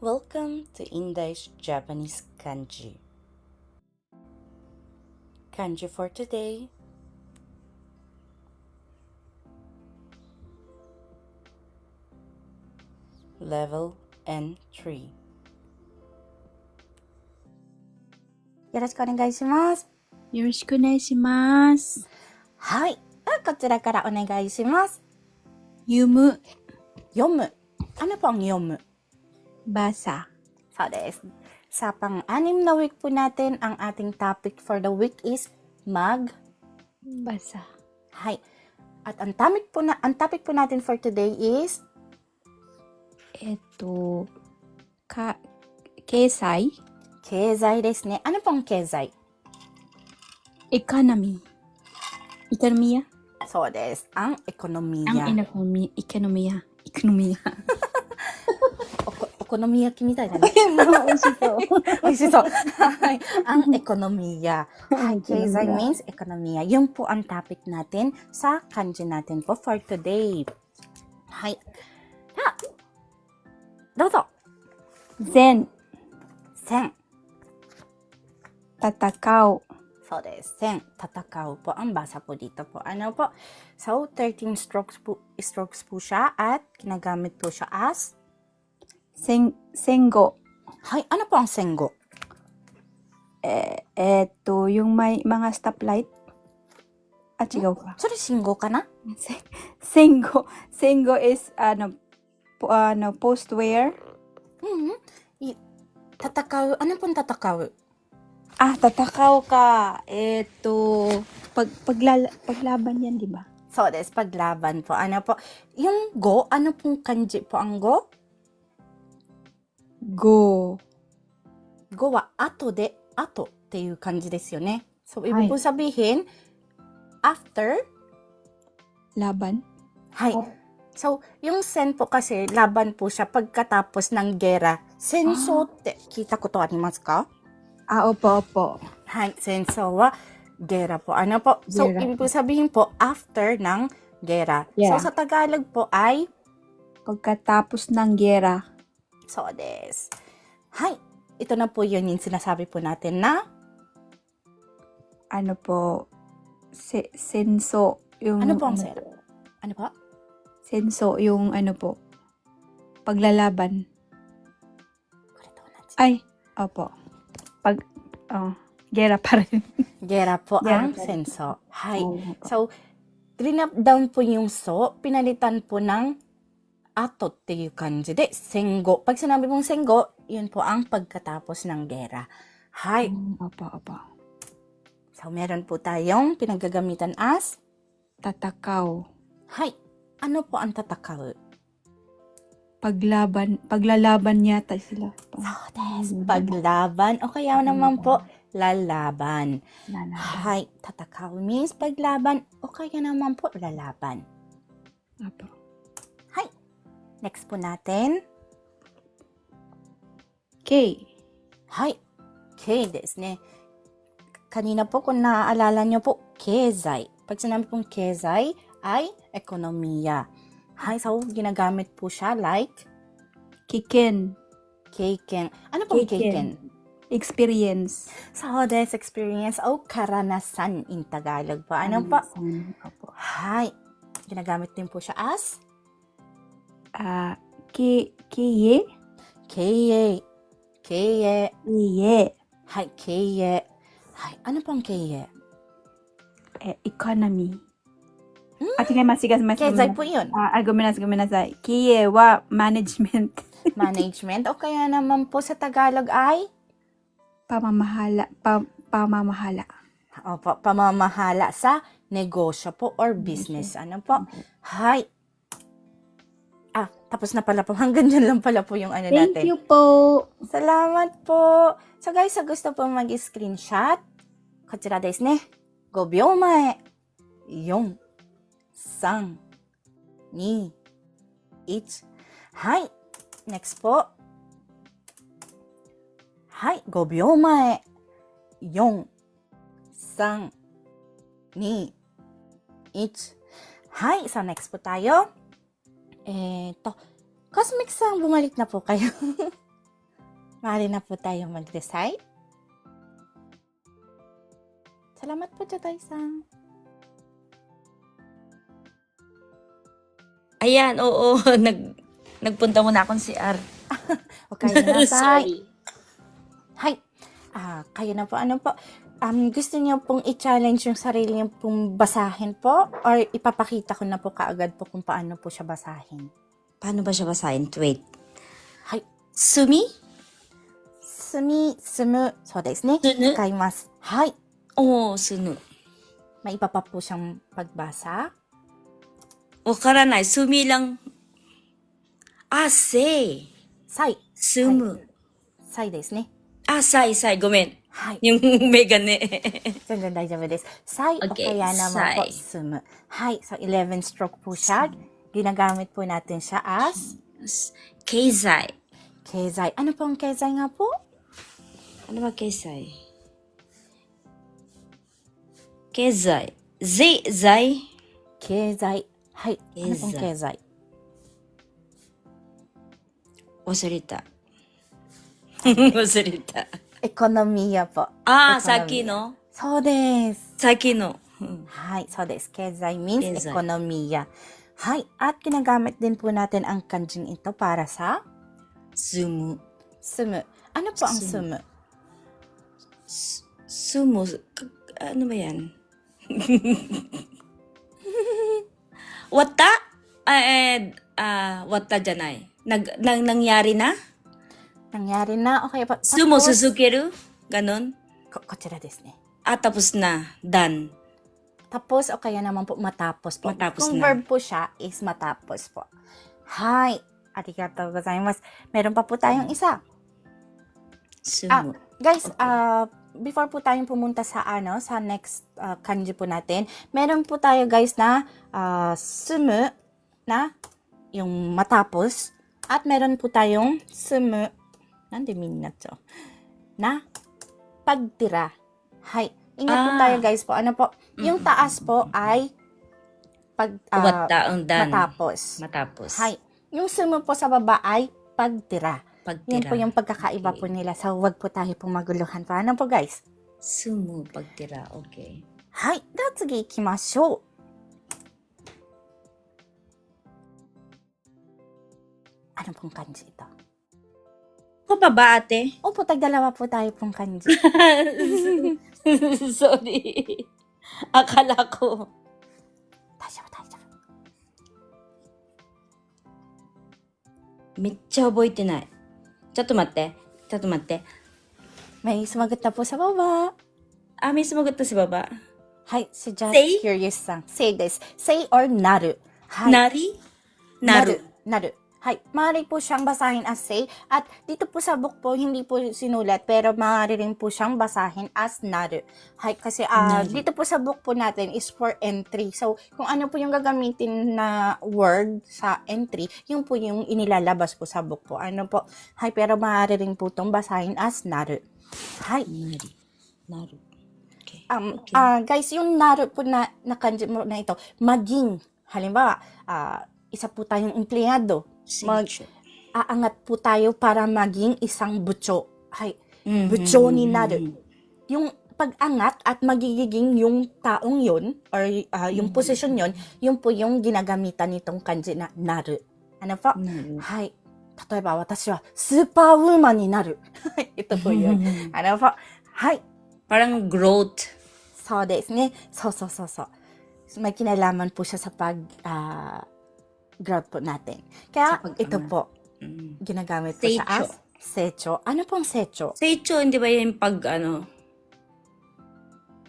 Welcome to Indish Japanese Kanji. Kanji for today. Level N3. よろしくお願いします。よろしくお願いします。はい。ではこちらからお願いします。読む、読む。Ano po ang 読む basa. So, this, sa pang-anim na week po natin, ang ating topic for the week is mag basa. Hi. At ang topic po na ang topic po natin for today is eto ka kesai. Kesai desu ne. Ano pong kesai? Economy. Ekonomiya? So desu. Ang ekonomiya. Ang ekonomiya. Ekonomiya. Ekonomiya. 好み焼きみたいだね。美味しそう。美味しそう。はい。ang ekonomiya. Hi, 経済 means ekonomiya. Yun po ang topic natin sa kanji natin po for today. Hi. Ha. どうぞ。善、千。戦う。そうです。千。戦うpo ang basa po dito po. Ano po? So, 13 strokes po, strokes po siya at ginagamit po siya as 戦、戦後。はい. Ano po ang senggo? えー、えーっと、yung may mga stoplight. Ah, 違うか。それ信号かなせ戦後。戦後 is, ano, po, ano, post-wear. うん、うん。い戦う。Ano pong 戦う Ah, tatakaw ka. Eto, pag, paglala, paglaban yan, di ba? そうです。Paglaban po. Ano po? Yung go, ano pong kanji po ang go? Go. Go は後で、後っていう感じですよね。So, Hi. ibig po sabihin, after, Laban. はい。So, yung sen po kasi, laban po siya pagkatapos ng gera. Sensoって聞いたことありますか Ah, opo, opo. はい。senso は、gera po. Ano po? So, Gera. ibig po sabihin po, after ng gera. Yeah. So, sa Tagalog po ay, Pagkatapos ng gera. so des. Hi. Ito na po yun yung sinasabi po natin na, Ano po, se, senso. Yung, ano po ang sen? Ano po? Senso, yung ano po, paglalaban. これと同じ。 Ay, opo. Pag, oh, gera pa rin. Gera po Gera ang po. senso. Hi. Oh, So, trinap down po yung so, pinalitan po ng ato っていう感じで、戦後。Pag sinabi mong senggo, yun po ang pagkatapos ng gera. Hi. Mm, opo, opo. So, meron po tayong pinaggagamitan as, Tatakaw. hi. Ano po ang tatakaw? Paglaban, paglalaban yata sila. So, des, paglaban o kaya naman po, lalaban. Lalaban. Hi. Tatakaw means paglaban o kaya naman po lalaban. Opo. Hi. Next po natin, K. はい。経ですね。kanina po kung naaalala nyo po, 経済. Pag sinabi pong 経済 ay ekonomiya. Hi, so ginagamit po siya like Kiken. keiken. Ano pong keiken? Experience. So, this experience o karanasan in Tagalog po. Ano po? Opo. Hi. Ginagamit din po siya as Ah, ki, kiye? 経営。経営。 Kiye. はい、経営。はい。Ano pong 経営 Eh, economy. Ah, sige, mas, sige, mas. 経済po yun. Ah, ah, guminas, guminasay. Kiye wa management. Management. O kaya naman po sa Tagalog ay Pamamahala. Pa, pamamahala. Opo, pamamahala sa negosyo po or business. Ano po? Hi. Ah, tapos na pala po. Hanggang dyan lang pala po yung ano Thank natin. you po. Salamat po. So guys, sa gusto po mag-screenshot, こちらですね。5秒前。4、3、2、1。はい。Next po. はい。5秒前。4、3、2、1。はい。So next po tayo. Eh to. Cosmic Sang, bumalik na po kayo. Maaari na po tayo mag-recite. Salamat po, Joday-san. Ayan, oo. Nag, nagpunta muna akong CR. Okay na, Sorry. Hi. Ah, kayo na po. Ano po? Um, gusto niyo pong i-challenge yung sarili niyo pong basahin po? Or ipapakita ko na po kaagad po kung paano po siya basahin? Paano ba siya basahin? Wait. Hi. Sumi? Sumi, sumu. So, desu ne. Sunu? Kaimasu. Hi. Oo, sunu. May iba pa po siyang pagbasa. Wakaranay. Sumi lang. Ah, say. Sai. Sumu. Sai desu ne. Ah, say, say. Gomen. はい。 Yung mega ne. 全然大丈夫です。サイ、 Okay, o kaya naman po, sai. sumu. Hi. So, 11 stroke po siya. Ginagamit po natin siya as Keizai. kezai. Ano po ang kezai nga po? Ano ba keizai? Keizai. Zai, zai. Kezai. Hi. Ano pong Kezai. kezai? Wasurita. Wasurita. Ekonomiya po. Ah, Ekonomiya. さっきのそうです。さっきの。うんはい、そうです。kezai means Kezai. ekonomiya. Hi. At ginagamit din po natin ang kanjing ito para sa 住む。 sumu. Ano po ang Sumu. sumu? 住む。かano ba yan? Wata? Ah, eh, ah, wata じゃない。Nag, nang, nangyari na? nangyari na. Okay, pa, Sumo tapos. Ganon? ko, kotsira desu ne. Ah, tapos na. Done. Tapos o kaya naman po matapos po. Matapos Kung na. verb po siya is matapos po. Hi. Arigatou gozaimasu. Meron pa po tayong isa. Sumo. Ah, guys, okay. uh, before po tayong pumunta sa ano, sa next uh, kanji po natin, meron po tayo guys na ah, uh, sumu na yung matapos at meron po tayong sumu nande minna to na pagtira. Hay. Ingat po Ah. tayo guys po. Ano po? Yung taas po ay pag ah, Wata ang done. matapos. Matapos. Hay. Yung sumu po sa baba ay pagtira. Pagtira. Yun po yung pagkakaiba Okay. po nila. So, wag po tayo pong maguluhan. Paano po, guys? Sumo, pagtira. Okay. はい。では次行きましょう。Ano pong kanji ito? Ko pa ba, ate? Opo, tagdalawa po tayo pong kanji. Sorry. Akala ko. 大丈夫、大丈夫。めっちゃ覚えてない。ちょっと待って。ちょっと待って。 May sumagot na po sa baba. Ah, may sumagot na si Baba. はい。Si Just Say? Curious さん。Say です。Say or なる。はい。 Nari? Naru. なる。 はい。Maaari po siyang basahin as say. At dito po sa book po, hindi po sinulat. Pero maaari rin po siyang basahin as naru. Hay, kasi ah, Naru. dito po sa book po natin is for entry. So, kung ano po yung gagamitin na word sa entry, yung po yung inilalabas po sa book po. Ano po? Hay, pero maaari rin po itong basahin as naru. Hay. Nari. Naru. Okay. Um, Okay. ah, guys, yung naru po na, na kanji mo na ito, maging, halimbawa, ah, isa po tayong empleyado, mag- Seicho. aangat po tayo para maging isang butso. Hay, Mhm. butso ni naru. Yung pag-angat at magiging yung taong yun, or ah, yung Mhm. posisyon yun, yun po yung ginagamitan nitong kanji na naru. Ano po? Naru. はい。例えば私はスーパーウーマンになる。Ito po yun. Ano po? Hay. Parang growth. Soですね。そうそうそうそう。May kinalaman po siya sa pag ah, growth po natin. Kaya Sa ito po, Mm. ginagamit po Seicho. as secho. Ano pong secho? Seicho, hindi ba yung pag, ano?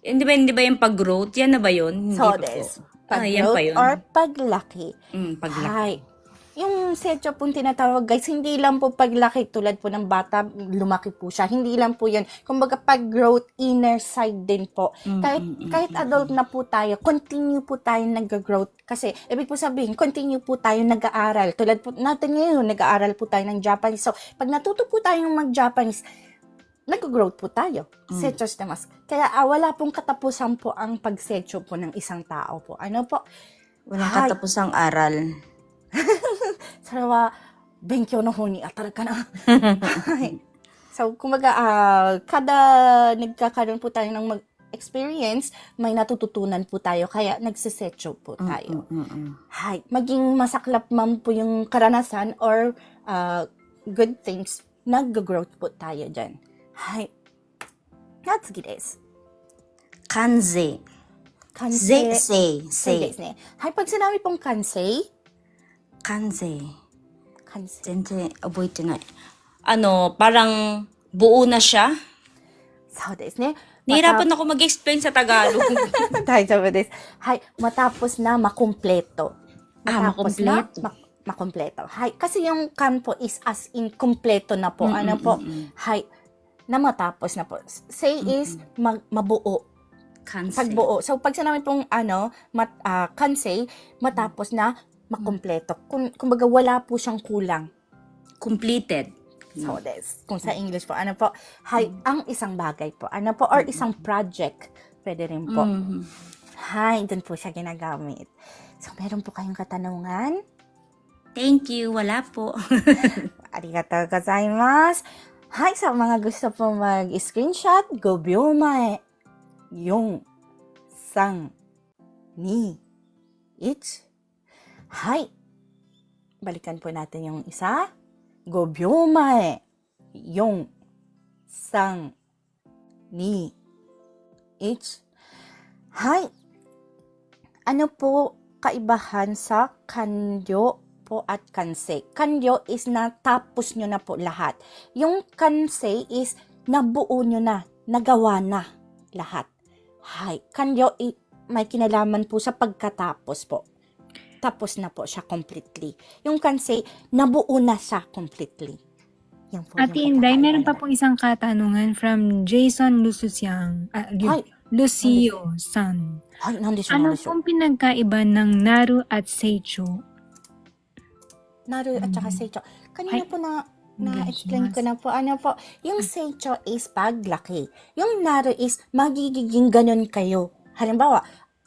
Hindi ba, hindi ba yung pag-growth? Yan na ba yun? Hindi So pa po. des. Ah, yan Pag-growth pa yun. or paglaki. Mm, paglaki. Hay. Yung secho pong tinatawag guys, hindi lang po paglaki tulad po ng bata, lumaki po siya. Hindi lang po yun. Kumbaga pag-growth, inner side din po. Mm, kahit mm, mm, kahit adult na po tayo, continue po tayo nag-growth. Kasi, ibig po sabihin, continue po tayo nag-aaral. Tulad po natin ngayon, nag-aaral po tayo ng Japanese. So, pag natuto po tayong mag-Japanese, nag-growth po tayo. Mm. Secho mas. Kaya ah, wala pong katapusan po ang pagsecho po ng isang tao po. Ano po? Walang Hay. katapusang aral. それは勉強の方に当たるかな。はい。 So, kumbaga, ah, kada nagkakaroon po tayo ng mag-experience, may natututunan po tayo. Kaya, nagsisetyo po tayo. Hi. Maging masaklap man po yung karanasan or ah, good things, nag-growth po tayo dyan. Hi. Natsugi desu. 関税。 Kansei. ぜ、せい、 Kansei せいです。ね。はい。Pag sinabi pong kansei, 関税。 kansei. 全然覚えてない。あの、parang buo na siya. そうですね。 Nahirapan ako mag-explain sa Tagalog. 大丈夫です。はい。Matapos na makumpleto. Ah, Matapos na makumpleto. mak- makumpleto. Hay. Kasi yung kan po is as in kumpleto na po. ano po? Hay. Na matapos na po. Say is mag- mabuo. 関税。 Pagbuo. So, pag sinabi pong ano, mat, ah, kansei, matapos na makumpleto. Kung, kumbaga, wala po siyang kulang. completed. So, des. Kung sa English po, ano po, hay, ang isang bagay po. Ano po, or isang project. Pwede rin po. Mhm. Hi, dun po siya ginagamit. So, meron po kayong katanungan? Thank you. Wala po. Arigatou gozaimasu. Hi, sa mga gusto po mag-screenshot, go byomae. Yung, sang, ni, ich. Hi. Balikan po natin yung isa. Go byomae. Yung, sang, ni, ich. Hi. Ano po kaibahan sa kanyo po at kansei? Kanyo is na tapos nyo na po lahat. Yung kansei is nabuo nyo na, nagawa na lahat. Hay, kanyo may kinalaman po sa pagkatapos po. Tapos na po siya completely. Yung kansei, nabuo na siya completely. Yan po Ate yung Inday, meron pa pong isang katanungan from Jason Lucian. Ah, Lu- Ay, Lucio San. ay, Ano nandito siya. pong pinagkaiba ng Naru at Seicho? Naru at saka Mm. Seicho. Kanina Ay, po na na-explain ko na po. Ano po, yung Seicho is paglaki. Yung Naru is magiging ganun kayo. Halimbawa,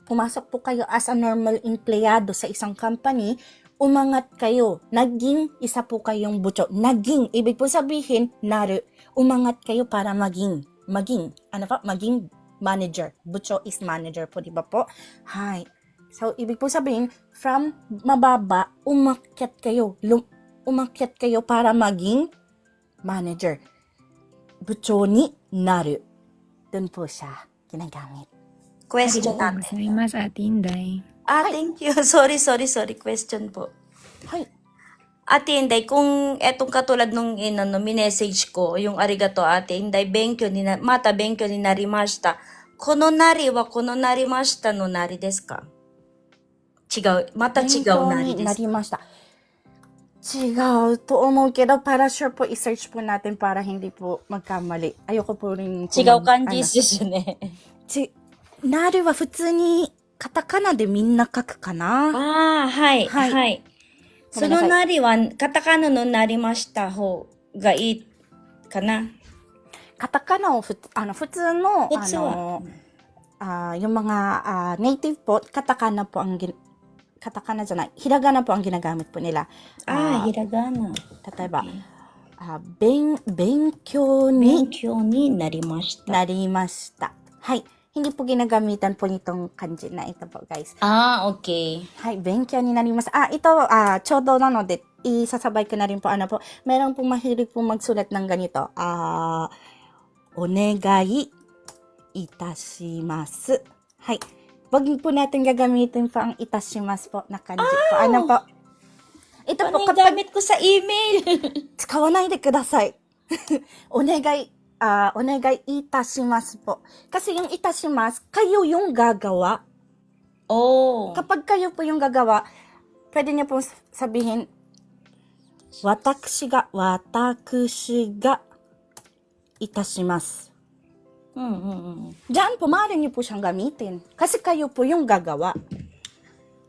pumasok po kayo as a normal empleyado sa isang company, umangat kayo. Naging isa po kayong butso. Naging, ibig po sabihin, Naru, umangat kayo para maging, maging, ano pa, maging manager. Butso is manager po, di ba po? Hi. So, ibig po sabihin, from mababa, umakyat kayo. Lum- umakyat kayo para maging manager. Bucho ni naru. Doon po siya ginagamit question ate. Mas ate Inday. Ah, thank you. Sorry, sorry, sorry. Question po. Hi. Ate Inday, kung etong katulad nung inano, minessage ko, yung arigato ate Inday, benkyo ni mata benkyo ni narimashita. Kono nari wa kono narimashita no nari desu ka? Chigau, mata chigau nari desu. Narimashita. Chigaw, to umong kida para sure po i-search po natin para hindi po magkamali. Ayoko po rin. Chigaw kanji ano. yun eh. なるは普通にカタカナでみんな書くかな？ああ、はい、ははいい。そごめんなさいのなりは、カタカナのなりました方がいいかな。カタカナをふつあの普通の、あ普通はの、ah, yung mga ah, native po, katakana po ang gin- katakana じゃない、ひらがな po ang ginagamit po nila. ああ、Ah, ひらがな。例えば、あ勉勉強に勉強になりました。なりました。はい。Hindi po ginagamitan po nitong kanji na ito po, guys. ああ、オッケー。はい、勉強になります。Ah, ito, ah, ちょうどなので、isasabay ko na rin po, ano po, meron pong mahilig po magsulat ng ganito. Ah, お願いいたします。はい。Wag po natin gagamitin pa ang itashimasu po na kanji po. Ano po? Ito Ito po, yung kapag gamit ko sa email. 使わないでください。お願い、 Ah, uh, onegay itashimasu po. Kasi yung itashimasu, kayo yung gagawa. Oh. Kapag kayo po yung gagawa, pwede niyo pong sabihin, watakushi ga, watakushi ga itashimasu. Mm-hmm. Diyan po, maaari niyo po siyang gamitin. Kasi kayo po yung gagawa.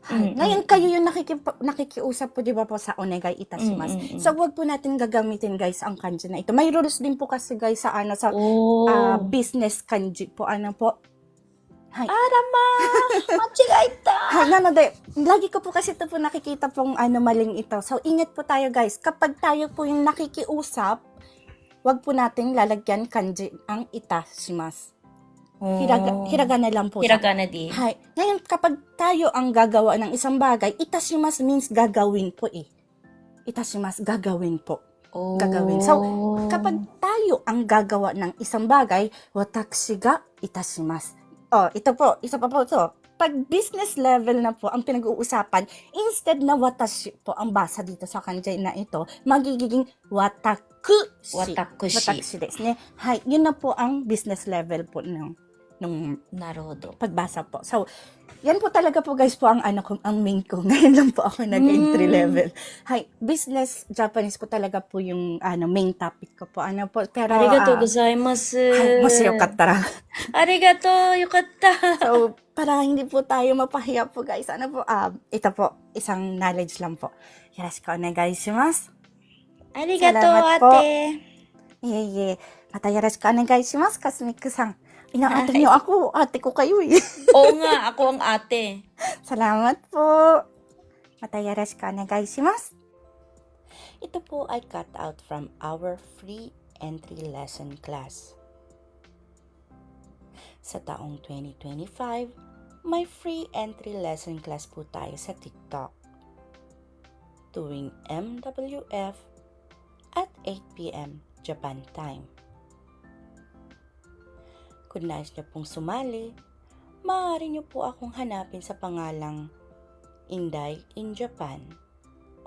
Hay. Mm, Ngayon, kayo yung nakikip- nakikiusap po, di ba po, sa onegai itashimasu. Mm, mm, mm. So, wag po natin gagamitin, guys, ang kanji na ito. May rules din po kasi, guys, sa ano, sa おー。 ah, business kanji po. Ano po? Hay. あらまあ、間違えた。 Ha, na, no, de, lagi ko po kasi ito po nakikita pong ano maling ito. So, ingat po tayo guys. Kapag tayo po yung nakikiusap, wag po nating lalagyan kanji ang Hiraga, hiragana lang po. siya. Hiragana di. Hay. Ngayon, kapag tayo ang gagawa ng isang bagay, itashimasu means gagawin po eh. Itashimasu, gagawin po. Oh. gagawin. So, Kapag tayo ang gagawa ng isang bagay, watashi ga itashimasu. Oh, ito po, isa pa po ito. Pag business level na po ang pinag-uusapan, instead na watashi po ang basa dito sa kanji na ito, magiging watakushi. Watakushi. Watakushi desu ne. Hay, yun na po ang business level po ng nung Naruhodo. pagbasa po. So, yan po talaga po guys po ang ano ko, ang main ko. Ngayon lang po ako nag-entry Mm. level. Hi, business Japanese po talaga po yung ano main topic ko po. Ano po, pero Arigatou ah, gozaimasu. hi, mas yokatta ra. Arigatou, yukatta. So, para hindi po tayo mapahiya po guys. Ano po, ah, ito po, isang knowledge lang po. Yoroshiku onegai shimasu. Arigatou, Salamat po. ate. Iye, iye. Mata yoroshiku onegai shimasu, Kasmik-san. Inaate niyo ako. Ate ko kayo eh. Oo nga, ako ang ate. Salamat po. Mata yoroshiku onegai shimasu. Ito po ay cut out from our free entry lesson class. Sa taong 2025, may free entry lesson class po tayo sa TikTok. Tuwing MWF at 8pm Japan time. Kung nais niyo pong sumali, maaari niyo po akong hanapin sa pangalang Inday in Japan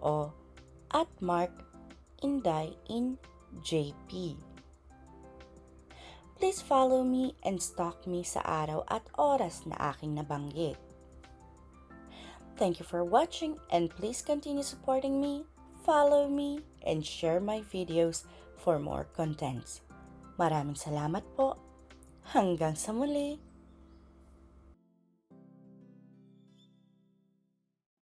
o at Mark Inday in JP. Please follow me and stalk me sa araw at oras na aking nabanggit. Thank you for watching and please continue supporting me, follow me, and share my videos for more contents. Maraming salamat po. Hanggang sa muli.